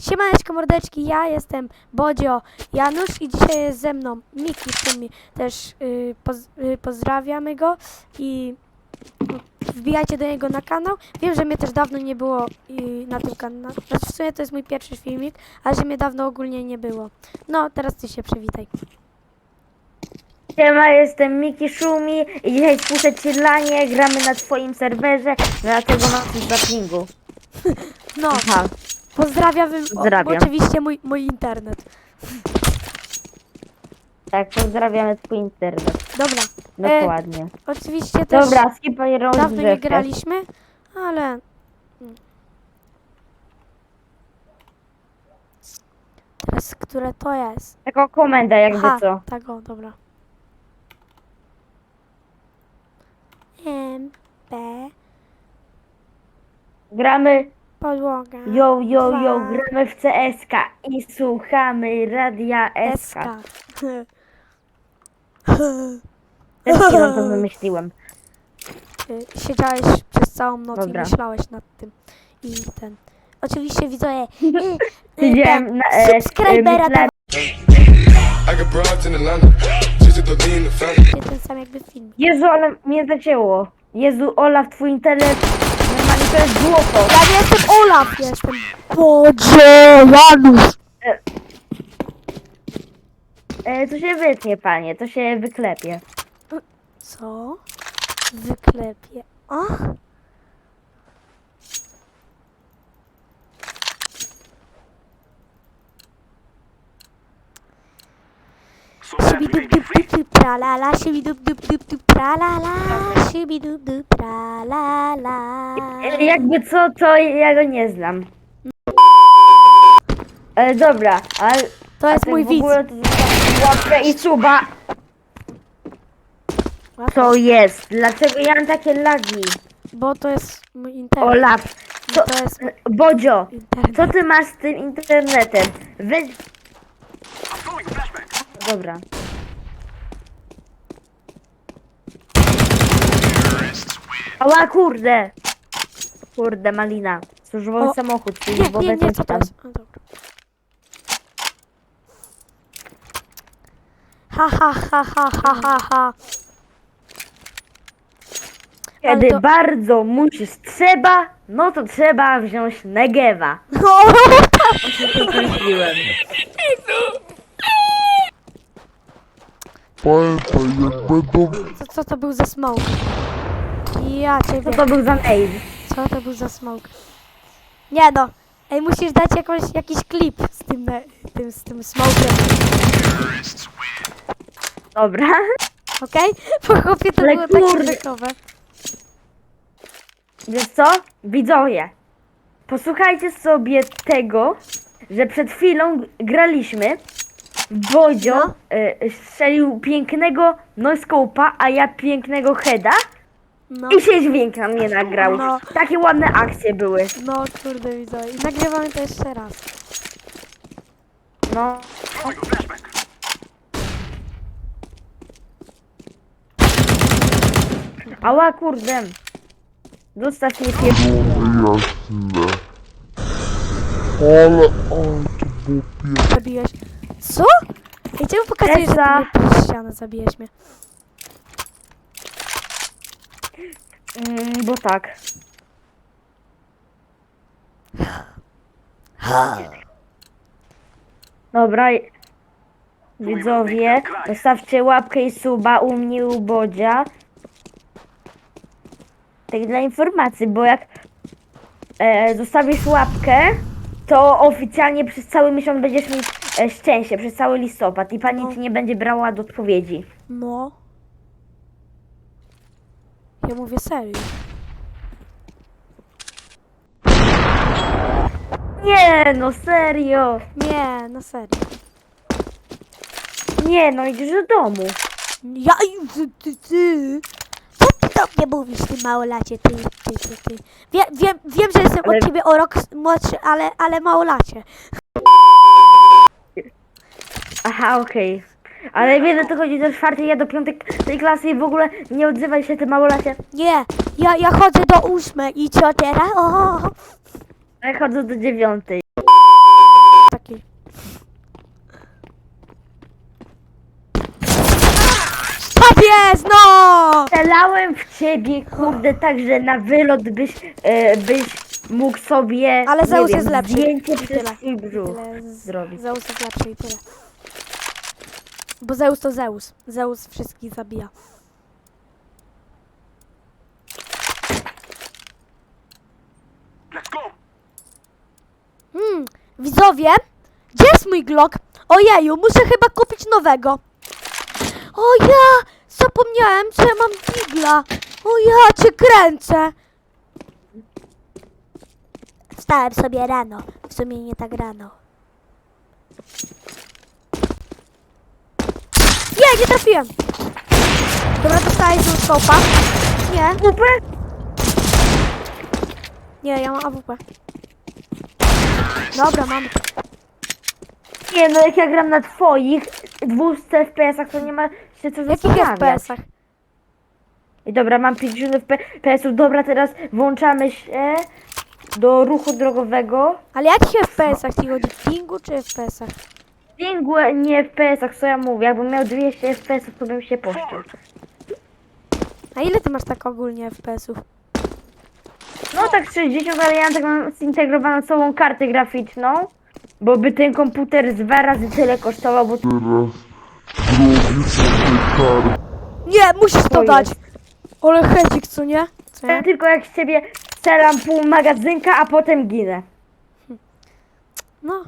Siemaneczko mordeczki, ja jestem Bodzio Janusz i dzisiaj jest ze mną Miki, w sumie też y, poz, y, pozdrawiamy go i wbijajcie do niego na kanał. Wiem, że mnie też dawno nie było y, na tym kanale, znaczy w sumie to jest mój pierwszy filmik, ale że mnie dawno ogólnie nie było. No, teraz ty się przywitaj. Siema, jestem Miki Szumi i dzisiaj spuszczę ci lanie, gramy na twoim serwerze, dlatego mam coś zapingu. No, Aha, pozdrawiam, o, Pozdrawiam. oczywiście mój, mój internet. tak, pozdrawiamy twój internet. Dobra, e, Dokładnie. oczywiście też... Dobra, skipaj Dawno nie rozgrzewkę. graliśmy, ale. mm. Teraz, które to jest? Taką komendę jakby Aha, co. tak o, dobra. M, B, Gramy, podłoga, yo, yo, yo, dwa, gramy w CSK i słuchamy radia SK. SK. Też chwilą to wymyśliłem. Ty Siedziałeś przez całą noc Dobra. i myślałeś nad tym. I ten. Oczywiście widzowie. Siedziałem na, e, subskrybera e, I got broads in Atlanta, just to lean the family. ten sam jakby film. Jezu, ale mnie zacięło. Jezu, Olaf, twój internet, normalnie to jest złoto. Ja nie jestem Olaf, jestem Boże Janusz. E, to się wytnie, panie, to się wyklepie. Co? Wyklepie. Ach. Shibidup dup dup dup tra la la, shibidup dup dup dup tra la la, shibidup dup tra la la. E, jakby co, to ja go nie znam. E, dobra, ale To jest tak mój widz. to łapkę i suba. Co jest? Dlaczego ja mam takie lagi? Bo to jest mój internet. Olaf, co, To jest Bodzio, internet. co ty masz z tym internetem? Weź... Dobra. Ała, kurde! Kurde, malina. Służbowy O, samochód, Nie, służbowe nie, nie, coś co to tam. jest? A, dobra. Ha, ha, ha, ha, ha, ha, ha. Kiedy Ale to- bardzo musisz, trzeba, no to trzeba wziąć Negewa. No, Myśliłem. Pamiętaj, jak będą co, co to był za smoke? Ja ciebie. Co to był za mail? Co to był za smoke? Nie no. Ej, musisz dać jakąś, jakiś klip z tym, ne- tym, z tym smokiem. Dobra. Okej? Bo chłopie to Ale było takie kurde. bekowe. Wiesz co? Widzowie, posłuchajcie sobie tego, że przed chwilą graliśmy. Bodzio No. y, strzelił pięknego noskopa, a ja pięknego heada No. i się dźwięk na mnie nagrał. No. Takie ładne akcje były. No kurde widzowie. I nagrywamy to jeszcze raz. No. Ała kurde. Zostaw mnie pies. jasne. Ale, oj, to było. Zabiłeś. Co? Ej, czemu pokazujesz, że ty Esa. mnie przez ścianę zabijesz mnie? Mm, bo tak. Dobra. i- Widzowie, zostawcie łapkę i suba u mnie u Bodzia. Tak dla informacji, bo jak e, zostawisz łapkę, to oficjalnie przez cały miesiąc będziesz mieć e, szczęście, przez cały listopad i pani No. ci nie będzie brała do odpowiedzi. No. Ja mówię serio. Nie, no serio. Nie, na serio. Nie, no idziesz do domu. Ja ty, ty, ty. Co ty do mnie mówisz, ty małolacie, ty, ty, ty, ty. Wie, wiem, wiem, że jestem Ale- od ciebie o rok s- młodszy, ale, ale małolacie. Aha, okej. Ale wiele to chodzi do czwartej, ja do piątej tej klasy i w ogóle nie odzywaj się, ty małolacie. Nie, ja, ja chodzę do ósmej i co teraz? O, Ja chodzę do dziewiątej. taki. Tak jest, no! Strzelałem w ciebie, kurde, także na wylot byś, e, byś mógł sobie, Ale Zeus jest lepszy. zdjęcie I przez brzuch z- zrobić. Zeus jest lepszy i tyle. Bo Zeus to Zeus. Zeus wszystkich zabija. Hmm, widzowie, gdzie jest mój Glock? Ojeju, muszę chyba kupić nowego. O ja, zapomniałem, że ja mam digla. O ja cię kręcę. Wstałem sobie rano. W sumie nie tak rano. Nie, nie trafiłem. Dobra, dostałeś z skopa. Nie, Kupę? nie, ja mam AWP. Dobra, mam. Nie, no jak ja gram na twoich 200 FPS-ach, to nie ma się co jakich zastanawiać. FPS-ach? I dobra, mam 50 FPS-ów. Dobra, teraz włączamy się do ruchu drogowego. Ale jakich FPS-ach ci chodzi? W pingu czy FPS-ach? Pingu, nie FPS-ach, co ja mówię. Jakbym miał 200 FPS-ów, to bym się poszczył. A ile ty masz tak ogólnie FPS-ów? No tak 60, ale ja tak mam zintegrowaną całą kartę graficzną. Bo by ten komputer z dwa razy tyle kosztował, bo Nie, musisz to To dać. Ale hedzik, co nie? Co nie? ja tylko jak z ciebie strzelam pół magazynka, a potem ginę. No,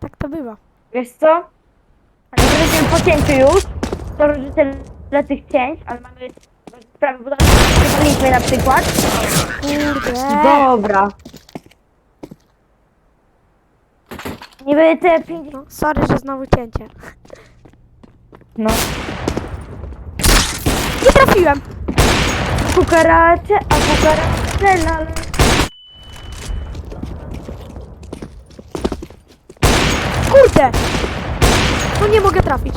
tak to bywa. Wiesz co? Ale Jesteśmy po cięciu już. To rodzice dla tych cięć, ale mamy sprawy budowlane na przykład. Kurde. Dobra. Niby te 50... No, sorry, że znowu cięcie. No. Nie trafiłem. Kukaracze, a kukaracze na... Kurde. No nie mogę trafić.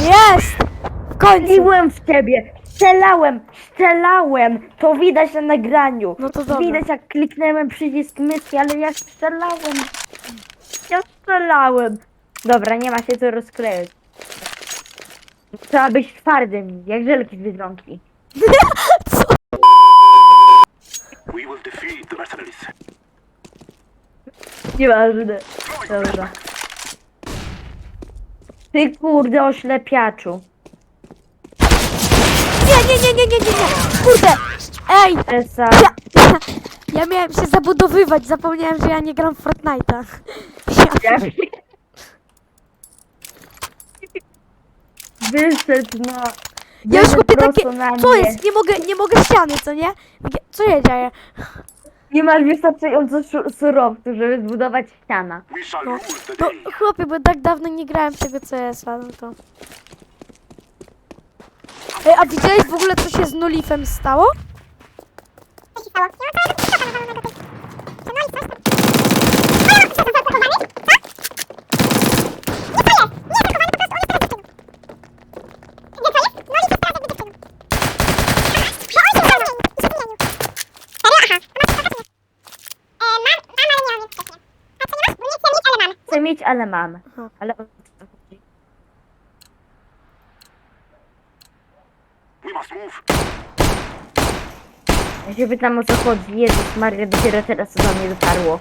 Jest! W końcu. W ciebie! Strzelałem! Strzelałem! To widać na nagraniu. No to dobra. Widać jak kliknąłem przycisk myszki, ale ja strzelałem. Ja strzelałem. Dobra, nie ma się co rozklejać. Trzeba być twardym, jak żelki z Biedronki. We will defeat the mercenaries. Nieważne. Dobra. Ty kurde oślepiaczu. Nie, nie, nie, nie, nie, nie, nie. Kurde. Ej, Esa. ja, ja, ja miałem się zabudowywać. Zapomniałem, że ja nie gram w Fortnite'a. Ja, Wyszedł na... ja już kupię takie... Co jest? Nie mogę, nie mogę ściany, co nie? Co się dzieje? Nie masz wystarczająco surowców, żeby zbudować ściana. No, no chłopie, bo tak dawno nie grałem w tego CS-a, no to... Ej, a widziałeś w ogóle, co się z Nulifem stało? Chcę mieć, ale mam. Aha. Ale o co chodzi? We must move. Ja się pytam o co chodzi. Jezus Maria, dopiero teraz to do mnie dotarło.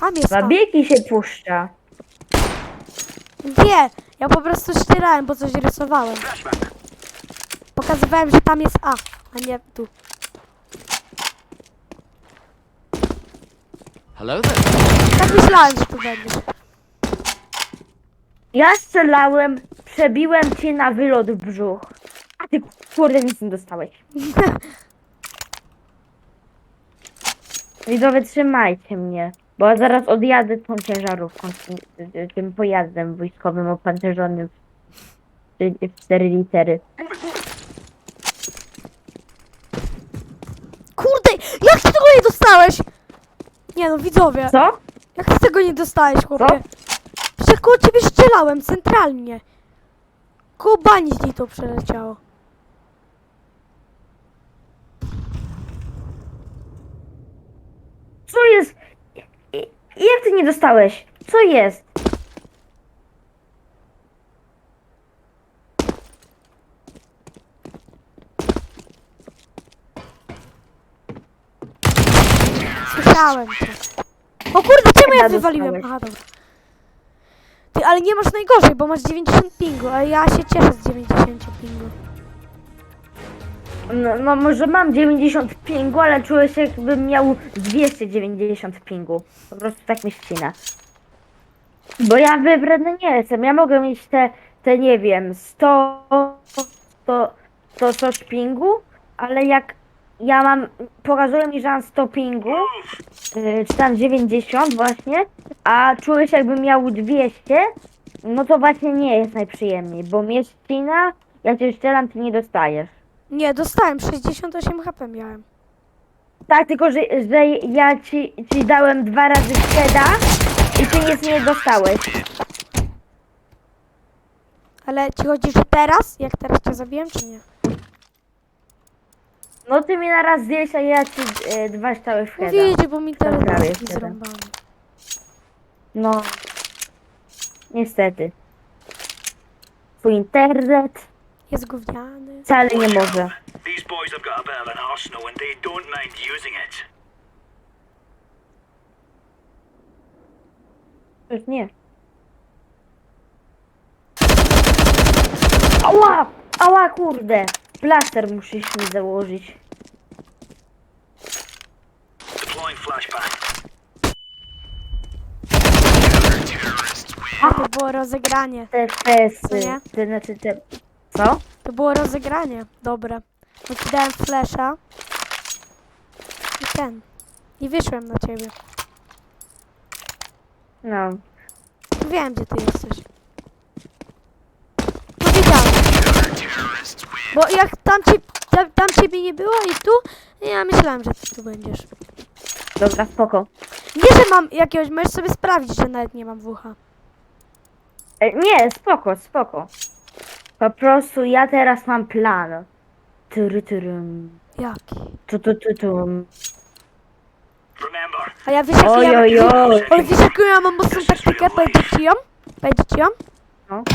Tam jest tam. Babieki się puszcza. Nie, ja po prostu ścierałem, bo coś rysowałem. Pokazywałem, że tam jest A, a nie tu. Hello there. Tak myślałem, że tu będzie. Ja strzelałem, przebiłem cię na wylot w brzuch. A ty kurde nic nie dostałeś. Widzowie, trzymajcie mnie. Bo ja zaraz odjadę tą ciężarówką, tym, tym pojazdem wojskowym opancerzonym w, w 4 litery. Kurde, jak ty tego nie dostałeś? Nie no, widzowie. Co? Jak ty tego nie dostałeś, chłopie? Przecież koło ciebie strzelałem, centralnie. Koło bani z niej to przeleciało. Co jest? I- Jak ty nie dostałeś? Co jest? Słyszałem to. O kurde, czemu ja wywaliłem? Aha, dobra. Ty, ale nie masz najgorzej, bo masz 90 pingu, a ja się cieszę z 90 pingu. No, no może mam 90 pingu, ale czuję się jakbym miał 290 pingu. Po prostu tak mi ścina. Bo ja wybredny nie jestem. Ja mogę mieć te, te nie wiem, 100, 100, 100 coś pingu, ale jak ja mam, pokazuje mi, że mam 100 pingu, yy, czy tam 90 właśnie, a czuję się jakbym miał 200, no to właśnie nie jest najprzyjemniej, bo mnie ścina, ja cię strzelam, ty nie dostajesz. Nie, dostałem 68 HP miałem. Tak, tylko że, że ja ci, ci dałem dwa razy wteda i ty nic nie dostałeś. Ale ci chodzi, że teraz? Jak teraz cię zabiłem, czy nie? No ty mi na raz zdjęłeś, a ja ci e, dwa strzały w No heada. wiecie, bo mi teraz zrąbany. No. Niestety. Twój internet Jest gówniany. wcale nie może. These boys have got a bit of an arsenal and they don't mind using it. Już nie. Ała! Ała kurde! Plaster musisz mi założyć. Deploying flashbang. To było rozegranie. Te fesy. Co nie? Te, znaczy te... Co? To było rozegranie. Dobre. Bo ci dałem flesza. I ten. I wyszłem na ciebie. No. Wiem, gdzie ty jesteś. No wiedziałem. Bo jak tam, ci, tam, tam ciebie nie było i tu, ja myślałem, że ty tu będziesz. Dobra, spoko. Nie, że mam jakiegoś, możesz sobie sprawdzić, że nawet nie mam wucha. E, Nie, spoko, spoko. Po prostu ja teraz mam plan. Tyry, tyrym. Jaki? Tu, tu, tu, tu. A ja wiesz, Oj, ja, oj, oj. Ale wiesz, jaką ja mam mocną taktykę? Powiedzieć ci ją? Powiedzieć ci ją? No. To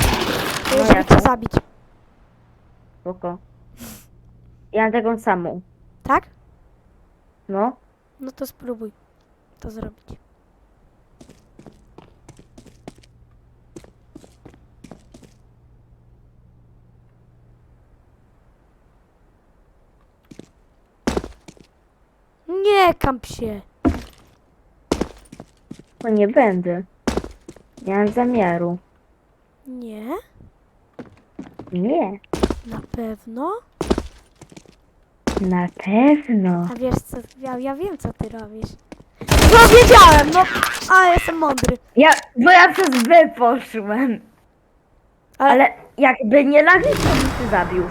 No jeżeli jaką? chcę zabić. Spoko. Ja mam taką samą. Tak? No. No to spróbuj to zrobić. Nie kamp się. No nie będę. Nie mam zamiaru. Nie? Nie. Na pewno? Na pewno. A wiesz co, ja, ja wiem co ty robisz. No wiedziałem, no, a jestem mądry. Ja, bo ja przez B poszłem. Ale, Ale jakby nie lagi, to bym się zabił.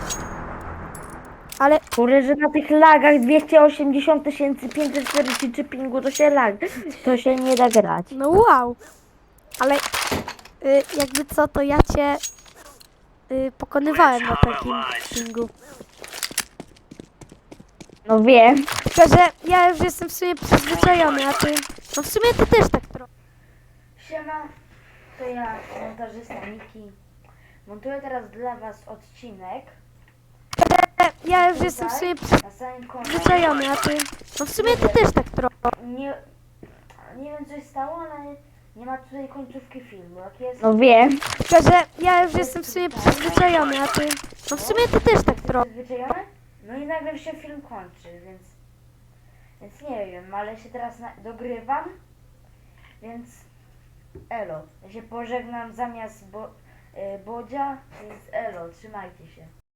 ale Kurde, że na tych lagach 280 543 pingu to się lag. To się nie da grać. no wow. Ale y, jakby co, to ja cię y, pokonywałem na takim pingu. No wiem. Tylko, że ja już jestem w sumie przyzwyczajony, a ty... No w sumie ty też tak trochę. Siema, to ja, montażysta Miki. Montuję teraz dla was odcinek. Ja już jestem w sumie Na samym końcu. przyzwyczajony, a ty... No w sumie ty też tak trochę. Nie, nie wiem co się stało, ale nie ma tutaj końcówki filmu. Jak jest... No wiem. Tylko, że ja już jestem w sumie przyzwyczajony, a ty... No w sumie ty też tak trochę. Przyzwyczajony? No i nagle się film kończy, więc... Więc nie wiem, ale się teraz na, dogrywam. Więc... Elo. Ja się pożegnam zamiast bo, y, Bodzia, więc elo, trzymajcie się.